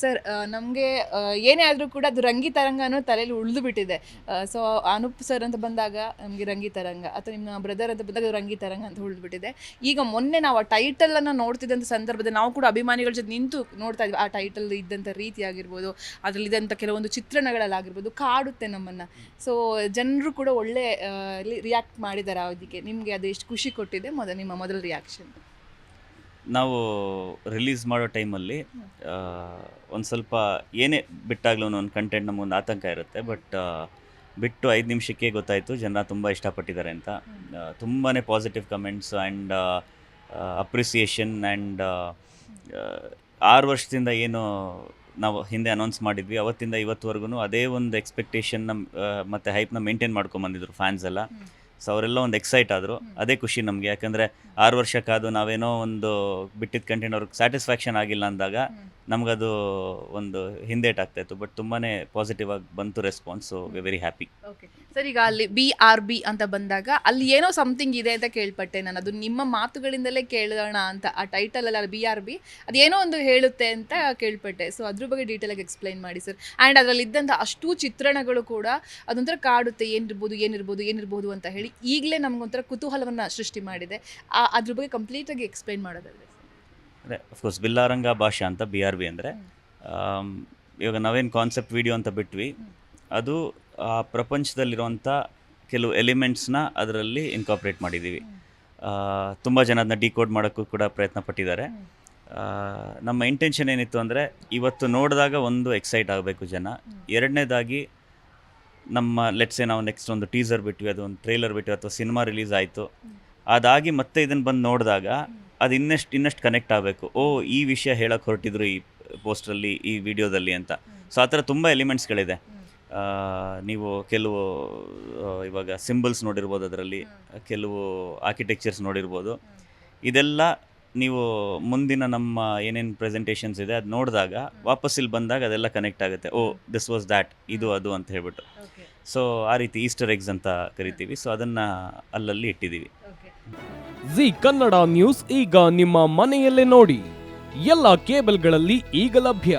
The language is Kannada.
ಸರ್ ನಮಗೆ ಏನೇ ಆದರೂ ಕೂಡ ಅದು ರಂಗಿ ತರಂಗ ಅನ್ನೋ ತಲೆಯಲ್ಲಿ ಉಳಿದು ಬಿಟ್ಟಿದೆ. ಸೊ ಅನೂಪ್ ಸರ್ ಅಂತ ಬಂದಾಗ ನಮಗೆ ರಂಗಿ ತರಂಗ, ಅಥವಾ ನಿಮ್ಮ ಬ್ರದರ್ ಅಂತ ಬಂದಾಗ ರಂಗಿ ತರಂಗ ಅಂತ ಉಳಿದು ಬಿಟ್ಟಿದೆ. ಈಗ ಮೊನ್ನೆ ನಾವು ಆ ಟೈಟಲನ್ನು ನೋಡ್ತಿದ್ದಂಥ ಸಂದರ್ಭದಲ್ಲಿ ನಾವು ಕೂಡ ಅಭಿಮಾನಿಗಳ ಜೊತೆ ನಿಂತು ನೋಡ್ತಾ ಇದ್ವಿ, ಆ ಟೈಟಲ್ ಇದ್ದಂಥ ರೀತಿ ಆಗಿರ್ಬೋದು ಅದರಲ್ಲಿದ್ದಂಥ ಕೆಲವೊಂದು ಚಿತ್ರಣಗಳಲ್ಲಾಗಿರ್ಬೋದು ಕಾಡುತ್ತೆ ನಮ್ಮನ್ನು. ಸೊ ಜನರು ಕೂಡ ಒಳ್ಳೆ ರಿಯಾಕ್ಟ್ ಮಾಡಿದ್ದಾರೆ ಅದಕ್ಕೆ ನಿಮಗೆ ಅದು ಎಷ್ಟು ಖುಷಿ ಕೊಟ್ಟಿದೆ ಮೊದಲು ನಿಮ್ಮ ಮೊದಲ ರಿಯಾಕ್ಷನ್ ನಾವು ರಿಲೀಸ್ ಮಾಡೋ ಟೈಮಲ್ಲಿ ಒಂದು ಸ್ವಲ್ಪ ಏನೇ ಬಿಟ್ಟಾಗಲೂ ಒಂದು ಕಂಟೆಂಟ್ ನಮಗೊಂದು ಆತಂಕ ಇರುತ್ತೆ ಬಟ್ ಬಿಟ್ಟು ಐದು ನಿಮಿಷಕ್ಕೆ ಗೊತ್ತಾಯಿತು ಜನ ತುಂಬ ಇಷ್ಟಪಟ್ಟಿದ್ದಾರೆ ಅಂತ. ತುಂಬಾ positive comments and appreciation and ಆರು ವರ್ಷದಿಂದ ಏನು ನಾವು ಹಿಂದೆ ಅನೌನ್ಸ್ ಮಾಡಿದ್ವಿ, ಅವತ್ತಿಂದ ಇವತ್ತುವರೆಗೂ ಅದೇ ಒಂದು ಎಕ್ಸ್ಪೆಕ್ಟೇಷನ್ನ ಮತ್ತು ಹೈಪ್ನ ಮೇಂಟೈನ್ ಮಾಡ್ಕೊಂಬಂದಿದ್ರು ಫ್ಯಾನ್ಸ್ ಎಲ್ಲ. ಸೊ ಅವರೆಲ್ಲ ಒಂದು ಎಕ್ಸೈಟ್ ಆದರು. ಅದೇ ಖುಷಿ ನಮಗೆ. ಯಾಕಂದರೆ ಆರು ವರ್ಷ ಕಾದು ನಾವೇನೋ ಒಂದು ಬಿಟ್ಟಿದ್ದ ಕಂಟೆಂಟ್ ಅವ್ರಿಗೆ ಸ್ಯಾಟಿಸ್ಫ್ಯಾಕ್ಷನ್ ಆಗಿಲ್ಲ ಅಂದಾಗ ನಮಗದು ಒಂದು ಹಿಂದೇಟ್ ಆಗ್ತಾಯಿತ್ತು ಬಟ್ ತುಂಬಾ ಪಾಸಿಟಿವ್ ಆಗಿ ಬಂತು response so we very happy okay sir ಈಗ ಅಲ್ಲಿ ಬಿ ಆರ್ ಬಿ ಅಂತ ಬಂದಾಗ ಅಲ್ಲಿ ಏನೋ ಸಮಥಿಂಗ್ ಇದೆ ಅಂತ ಕೇಳ್ಪಟ್ಟೆ ನಾನು. ಅದು ನಿಮ್ಮ ಮಾತುಗಳಿಂದಲೇ ಕೇಳೋಣ ಅಂತ ಆ ಟೈಟಲ್ ಅಲ್ಲ ಬಿ ಆರ್ ಬಿ ಅದೇನೋ ಒಂದು ಹೇಳುತ್ತೆ ಅಂತ ಕೇಳ್ಪಟ್ಟೆ. ಸೊ ಅದ್ರ ಬಗ್ಗೆ ಡೀಟೇಲಾಗಿ ಎಕ್ಸ್ಪ್ಲೈನ್ ಮಾಡಿ ಸರ್. ಆ್ಯಂಡ್ ಅದರಲ್ಲಿ ಇದ್ದಂಥ ಅಷ್ಟು ಚಿತ್ರಣಗಳು ಕೂಡ ಅದೊಂಥರ ಕಾಡುತ್ತೆ ಏನಿರ್ಬೋದು ಏನಿರ್ಬೋದು ಏನಿರ್ಬೋದು ಅಂತ ಹೇಳಿ ಈಗಲೇ ನಮಗೊಂಥರ ಕುತೂಹಲವನ್ನು ಸೃಷ್ಟಿ ಮಾಡಿದೆ. ಆ ಅದ್ರ ಬಗ್ಗೆ ಕಂಪ್ಲೀಟಾಗಿ ಎಕ್ಸ್ಪ್ಲೈನ್ ಮಾಡೋದಾದ್ರೆ ಅದೇ ಅಫ್ಕೋರ್ಸ್ ಬಿಲ್ಲಾರಂಗ ಭಾಷಾ ಅಂತ ಬಿ ಆರ್ ಬಿ ಅಂದರೆ ಇವಾಗ ನಾವೇನು ಕಾನ್ಸೆಪ್ಟ್ ವಿಡಿಯೋ ಅಂತ ಬಿಟ್ವಿ ಅದು ಪ್ರಪಂಚದಲ್ಲಿರುವಂಥ ಕೆಲವು ಎಲಿಮೆಂಟ್ಸ್ನ ಅದರಲ್ಲಿ ಇನ್ಕಾಪ್ರೇಟ್ ಮಾಡಿದ್ದೀವಿ. ತುಂಬ ಜನ ಅದನ್ನ ಡಿಕೋಡ್ ಮಾಡೋಕ್ಕೂ ಕೂಡ ಪ್ರಯತ್ನ ಪಟ್ಟಿದ್ದಾರೆ. ನಮ್ಮ ಇಂಟೆನ್ಷನ್ ಏನಿತ್ತು ಅಂದರೆ ಇವತ್ತು ನೋಡಿದಾಗ ಒಂದು ಎಕ್ಸೈಟ್ ಆಗಬೇಕು ಜನ. ಎರಡನೇದಾಗಿ ನಮ್ಮ ಲೆಟ್ಸೆ ನಾವು ನೆಕ್ಸ್ಟ್ ಒಂದು ಟೀಸರ್ ಬಿಟ್ವಿ, ಅದು ಒಂದು ಟ್ರೈಲರ್ ಬಿಟ್ವಿ, ಅಥವಾ ಸಿನಿಮಾ ರಿಲೀಸ್ ಆಯಿತು. ಅದಾಗಿ ಮತ್ತೆ ಇದನ್ನು ಬಂದು ನೋಡಿದಾಗ ಅದು ಇನ್ನಷ್ಟು ಇನ್ನಷ್ಟು ಕನೆಕ್ಟ್ ಆಗಬೇಕು. ಓ, ಈ ವಿಷಯ ಹೇಳಕ್ಕೆ ಹೊರಟಿದ್ರು ಈ ಪೋಸ್ಟ್ರಲ್ಲಿ ಈ ವಿಡಿಯೋದಲ್ಲಿ ಅಂತ. ಸೊ ಆ ಥರ ತುಂಬ ಎಲಿಮೆಂಟ್ಸ್ಗಳಿದೆ ನೀವು ಕೆಲವು ಇವಾಗ ಸಿಂಬಲ್ಸ್ ನೋಡಿರ್ಬೋದು ಅದರಲ್ಲಿ ಕೆಲವು ಆರ್ಕಿಟೆಕ್ಚರ್ಸ್ ನೋಡಿರ್ಬೋದು. ಇದೆಲ್ಲ ನೀವು ಮುಂದಿನ ನಮ್ಮ ಏನೇನು ಪ್ರೆಸೆಂಟೇಷನ್ಸ್ ಇದೆ ಅದು ನೋಡಿದಾಗ ವಾಪಸ್ ಇಲ್ಲಿ ಬಂದಾಗ ಅದೆಲ್ಲ ಕನೆಕ್ಟ್ ಆಗುತ್ತೆ. ಓ ದಿಸ್ ವಾಸ್ ದ್ಯಾಟ್ ಇದು ಅದು ಅಂತ ಹೇಳ್ಬಿಟ್ಟು. ಓಕೆ. ಸೊ ಆ ರೀತಿ ಈಸ್ಟರ್ ಎಗ್ಸ್ ಅಂತ ಕರಿತೀವಿ. ಸೊ ಅದನ್ನು ಅಲ್ಲಲ್ಲಿ ಇಟ್ಟಿದ್ದೀವಿ ಓಕೆ. ಜಿ ಕನ್ನಡ ನ್ಯೂಸ್ ಈಗ ನಿಮ್ಮ ಮನೆಯಲ್ಲೇ ನೋಡಿ. ಎಲ್ಲ ಕೇಬಲ್ಗಳಲ್ಲಿ ಈಗ ಲಭ್ಯ.